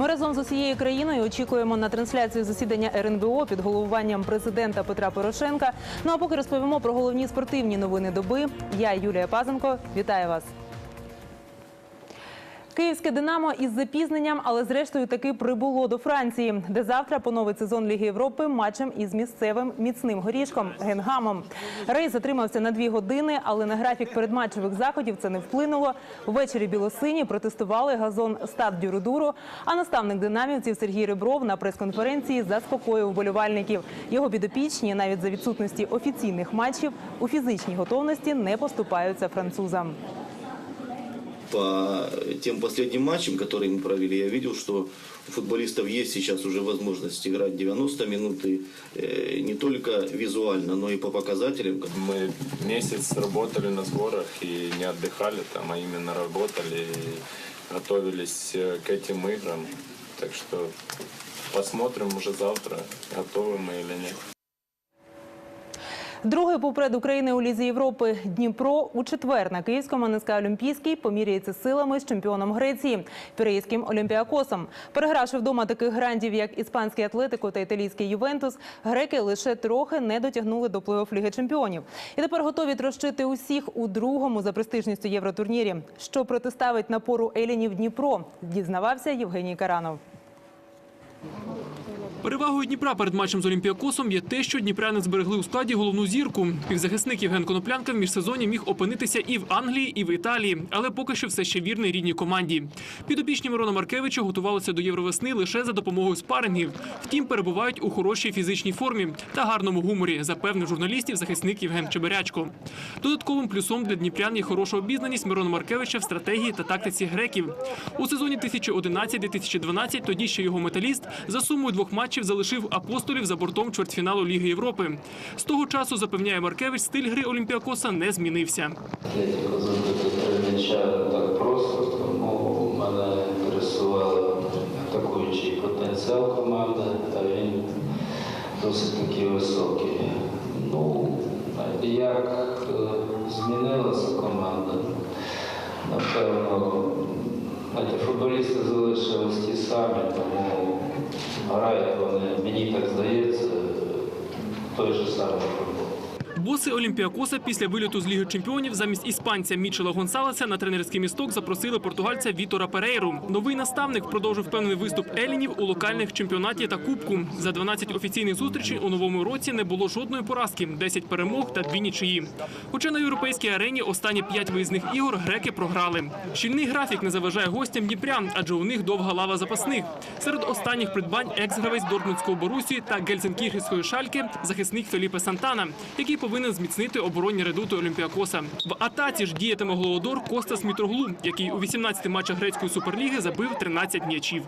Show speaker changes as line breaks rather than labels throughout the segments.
Ми разом з усією країною очікуємо на трансляцію засідання РНБО під головуванням президента Петра Порошенка. Ну а поки розповімо про головні спортивні новини доби. Я Юлія Пазенко. Вітаю вас. Київське Динамо із запізненням, але зрештою таки прибуло до Франції, де завтра поновить сезон Ліги Європи матчем із місцевим міцним горішком Генгамом. Рейс затримався на дві години, але на графік передматчевих заходів це не вплинуло. Ввечері білосині протестували газон стад Дюрудуру. А наставник динамівців Сергій Ребров на прес-конференції заспокоїв вболівальників. Його підопічні навіть за відсутності офіційних матчів у фізичній готовності не поступаються французам.
По тем последним матчам, которые мы провели, я видел, что у футболистов есть сейчас уже возможность играть 90 минут и э, не только визуально, но и по показателям.
Мы месяц работали на сборах и не отдыхали там, а именно работали и готовились э, к этим играм. Так что посмотрим уже завтра, готовы мы или нет.
Другий поперед України у Лізі Європи Дніпро у четвер на Київському НСК Олімпійський поміряється силами з чемпіоном Греції пірейським Олімпіакосом. Перегравши вдома таких грандів, як іспанський Атлетико та італійський Ювентус, греки лише трохи не дотягнули до плей-офф Ліги Чемпіонів. І тепер готові трощити усіх у другому за престижністю євротурнірі. Що протиставить напору Елінів Дніпро, дізнавався Євгеній Каранов.
Перевагою Дніпра перед матчем з Олімпіакосом є те, що дніпряни зберегли у складі головну зірку. Півзахисник Євген Коноплянка в міжсезоні міг опинитися і в Англії, і в Італії, але поки що все ще вірний рідній команді. Підопічні Мирона Маркевича готувалися до Євровесни лише за допомогою спарингів. Втім, перебувають у хорошій фізичній формі та гарному гуморі, запевнив журналістів захисник Євген Чеберячко. Додатковим плюсом для дніпрян є хороша обізнаність Мирона Маркевича в стратегії та тактиці греків. У сезоні 2011-2012 тоді ще його металіст за сумою двох матчів залишив апостолів за бортом чвертьфіналу Ліги Європи. З того часу запевняє Маркевич, стиль гри Олімпіакоса не змінився.
Так просто, тому мене інтересував атакуючий потенціал команди, а він досить таки високий. Ну, як змінилася команда, напевно, футболісти залишились ті самі, тому грають вони, мені так здається, той же самий.
Боси Олімпіакоса після виліту з Ліги Чемпіонів замість іспанця Мічела Гонсалеса на тренерський місток запросили португальця Вітора Перейру. Новий наставник продовжив впевнений виступ Елінів у локальних чемпіонаті та кубку. За 12 офіційних зустрічей у новому році не було жодної поразки, 10 перемог та дві нічиї. Хоча на європейській арені останні 5 виїзних ігор греки програли. Щільний графік не заважає гостям Дніпрян, адже у них довга лава запасних. Серед останніх придбань екс-гравець Дортмундського Борусі та Гельсенкірхівської шальки захисник Феліпе Сантана, який повинен зміцнити оборонні редути Олімпіакоса. В атаці ж діятиме голодор Костас Мітроглу, який у 18 матчах грецької суперліги забив 13 м'ячів.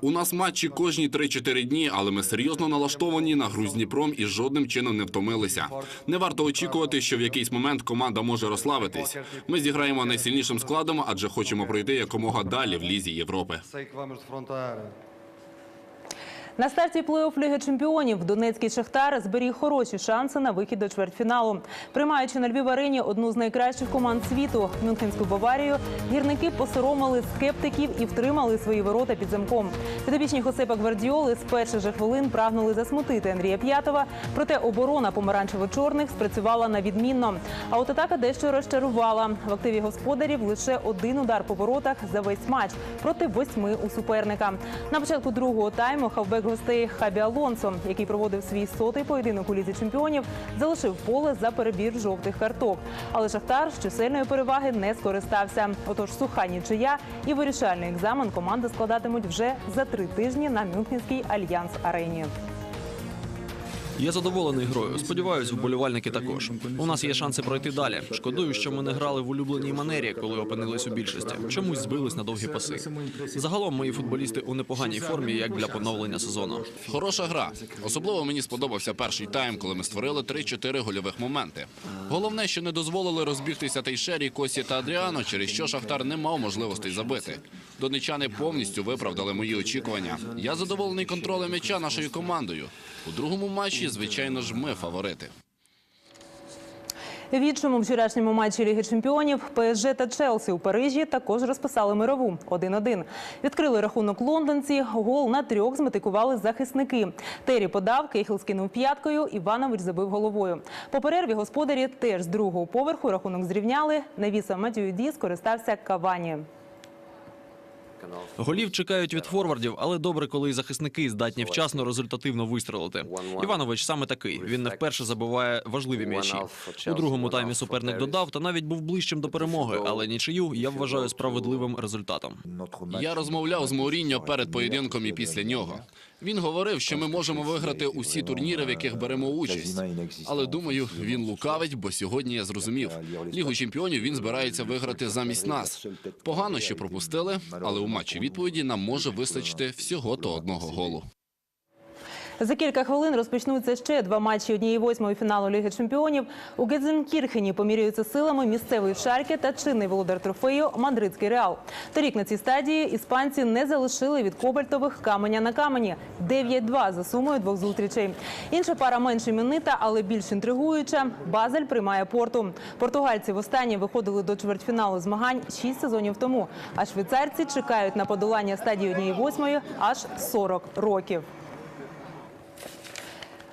У нас матчі кожні 3-4 дні, але ми серйозно налаштовані на гру з Дніпром і жодним чином не втомилися. Не варто очікувати, що в якийсь момент команда може розслабитись. Ми зіграємо найсильнішим складом, адже хочемо пройти якомога далі в лізі Європи.
На старті плей-офф Ліги Чемпіонів Донецький Шахтар зберіг хороші шанси на вихід до чвертьфіналу. Приймаючи на Львів арені одну з найкращих команд світу Мюнхенську Баварію, гірники посоромили скептиків і втримали свої ворота під замком. Підопічні Хосепа Гвардіоли з перших же хвилин прагнули засмутити Андрія П'ятова, проте оборона помаранчево-чорних спрацювала на відмінно. А от атака дещо розчарувала. В активі господарів лише один удар по воротах за весь матч проти восьми у суперника. На початку другого тайму хавбек гостей Хабі Алонсо, який проводив свій сотий поєдинок у лізі чемпіонів, залишив поле за перебір жовтих карток. Але Шахтар з чисельної переваги не скористався. Отож, суха нічия і вирішальний екзамен команди складатимуть вже за три тижні на Мюнхенській альянс арені.
Я задоволений грою. Сподіваюсь, вболівальники також. У нас є шанси пройти далі. Шкодую, що ми не грали в улюбленій манері, коли опинились у більшості. Чомусь збились на довгі паси. Загалом мої футболісти у непоганій формі, як для поновлення сезону.
Хороша гра. Особливо мені сподобався перший тайм, коли ми створили 3-4 гольових моменти. Головне, що не дозволили розбігтися Тейшері, Косі та Адріано, через що Шахтар не мав можливостей забити. Донечани повністю виправдали мої очікування. Я задоволений контролем м'яча нашою командою. У другому матчі, звичайно ж, ми фаворити.
Відчому вчорашньому матчі Ліги Чемпіонів ПСЖ та Челсі у Парижі також розписали мирову 1-1. Відкрили рахунок лондонці. Гол на трьох зметикували захисники. Террі подав, Кейхл скинув п'яткою, Іванович забив головою. По перерві господарі теж з другого поверху рахунок зрівняли. Навіса Матюїді скористався Кавані.
Голів чекають від форвардів, але добре, коли і захисники здатні вчасно результативно вистрелити. Іванович саме такий. Він не вперше забиває важливі м'ячі. У другому таймі суперник додав та навіть був ближчим до перемоги, але нічию я вважаю справедливим результатом.
Я розмовляв з Мауріньо перед поєдинком і після нього. Він говорив, що ми можемо виграти усі турніри, в яких беремо участь. Але думаю, він лукавить, бо сьогодні я зрозумів. Лігу чемпіонів він збирається виграти замість нас. Погано, що пропустили, але у матчі відповіді нам може вистачити всього то одного голу.
За кілька хвилин розпочнуться ще два матчі однієї восьмої фіналу Ліги Чемпіонів. У Гедзенкірхені поміряються силами місцевий Шальке та чинний володар трофею Мадридський Реал. Торік на цій стадії іспанці не залишили від кобальтових каменя на камені 9-2 за сумою двох зустрічей. Інша пара менш іменита, але більш інтригуюча. Базель приймає порту. Португальці востаннє виходили до чвертьфіналу змагань 6 сезонів тому. А швейцарці чекають на подолання стадії однієї восьмої аж 40 років.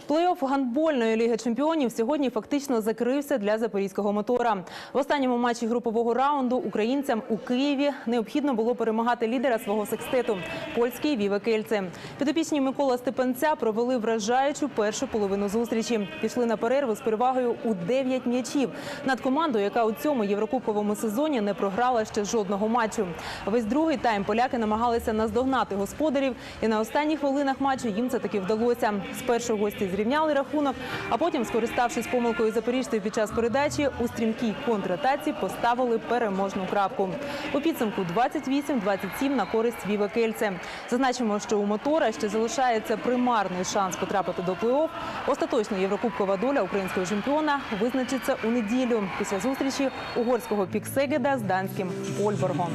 Плей-офф гандбольної ліги чемпіонів сьогодні фактично закрився для запорізького мотора. В останньому матчі групового раунду українцям у Києві необхідно було перемагати лідера свого секстету польський Віве Кельце. Підопічні Микола Степанця провели вражаючу першу половину зустрічі. Пішли на перерву з перевагою у 9 м'ячів над командою, яка у цьому єврокубковому сезоні не програла ще жодного матчу. Весь другий тайм поляки намагалися наздогнати господарів, і на останніх хвилинах матчу їм це таки вдалося. Спершу гості зрівняли рахунок, а потім, скориставшись помилкою запоріжців під час передачі, у стрімкій контратаці поставили переможну крапку. У підсумку 28-27 на користь Віве Кельце. Зазначимо, що у мотора ще залишається примарний шанс потрапити до плей-офф. Остаточно єврокубкова доля українського чемпіона визначиться у неділю після зустрічі угорського Піксегеда з данським Ольборгом.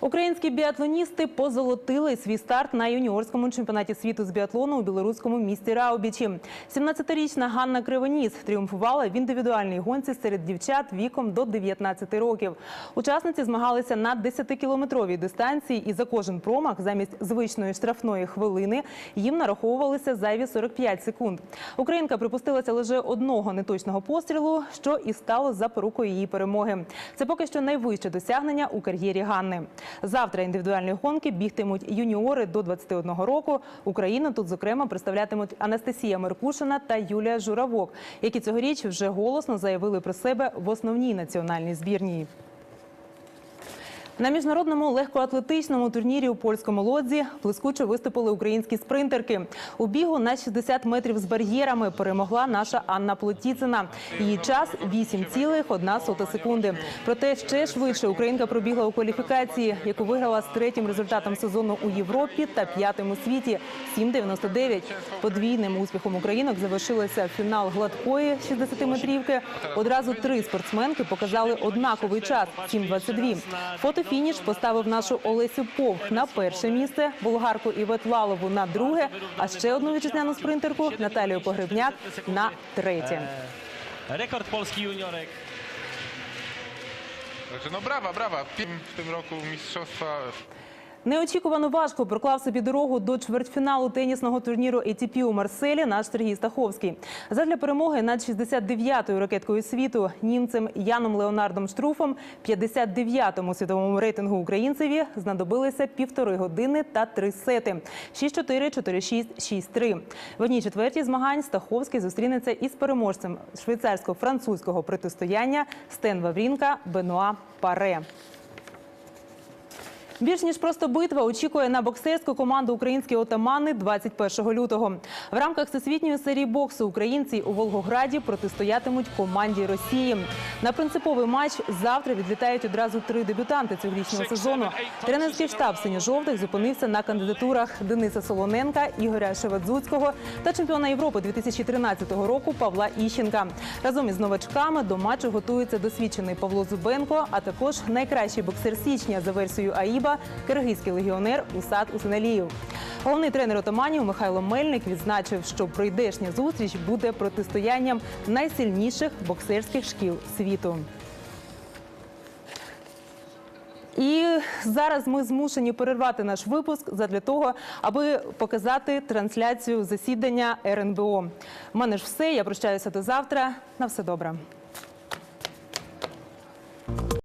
Українські біатлоністи позолотили свій старт на юніорському чемпіонаті світу з біатлону у білоруському місті Раубічі. 17-річна Ганна Кривоніс тріумфувала в індивідуальній гонці серед дівчат віком до 19 років. Учасниці змагалися на 10-кілометровій дистанції, і за кожен промах замість звичної штрафної хвилини їм нараховувалися зайві 45 секунд. Українка припустилася лише одного неточного пострілу, що і стало запорукою її перемоги. Це поки що найвище досягнення у кар'єрі Ганни. Завтра індивідуальні гонки бігтимуть юніори до 21 року. Україну тут, зокрема, представлятимуть Анастасія Меркушина та Юлія Журавок, які цьогоріч вже голосно заявили про себе в основній національній збірній. На міжнародному легкоатлетичному турнірі у польському лодзі блискуче виступили українські спринтерки. У бігу на 60 метрів з бар'єрами перемогла наша Анна Плотіцина. Її час 8,1 секунди. Проте ще швидше українка пробігла у кваліфікації, яку виграла з третім результатом сезону у Європі та п'ятим у світі 7,99. Подвійним успіхом українок завершилося фінал гладкої 60-метрівки. Одразу три спортсменки показали однаковий час 7,22. Фотофініш поставив нашу Олесю Повх на перше місце, болгарку Івет Лалову на друге, а ще одну вітчизняну спринтерку Наталію Погребняк на третє.
Рекорд Polski juniorek.
Znaczy, no brawa, brawa. W tym roku mistrzostwa
Неочікувано важко проклав собі дорогу до чвертьфіналу тенісного турніру ATP у Марселі наш Сергій Стаховський. Задля перемоги над 69-ю ракеткою світу німцем Яном Леонардом Штруфом 59-му світовому рейтингу українцеві знадобилися півтори години та три сети 6-4, 4-6, 6-3. В одній четвертій змагань Стаховський зустрінеться із переможцем швейцарсько-французького протистояння Стен Ваврінка Бенуа Паре. Більш ніж просто битва очікує на боксерську команду українські отамани 21 лютого. В рамках всесвітньої серії боксу українці у Волгограді протистоятимуть команді Росії. На принциповий матч завтра відлітають одразу три дебютанти цьогорічного сезону. Тренерський штаб синьо-жовтих зупинився на кандидатурах Дениса Солоненка, Ігоря Шевадзуцького та чемпіона Європи 2013 року Павла Іщенка. Разом із новачками до матчу готується досвідчений Павло Зубенко, а також найкращий боксер січня за версією АІБа киргизький легіонер Усад Усеналіїв. Головний тренер отаманів Михайло Мельник відзначив, що пройдешня зустріч буде протистоянням найсильніших боксерських шкіл світу. І зараз ми змушені перервати наш випуск задля того, аби показати трансляцію засідання РНБО. У мене ж все. Я прощаюся до завтра. На все добре.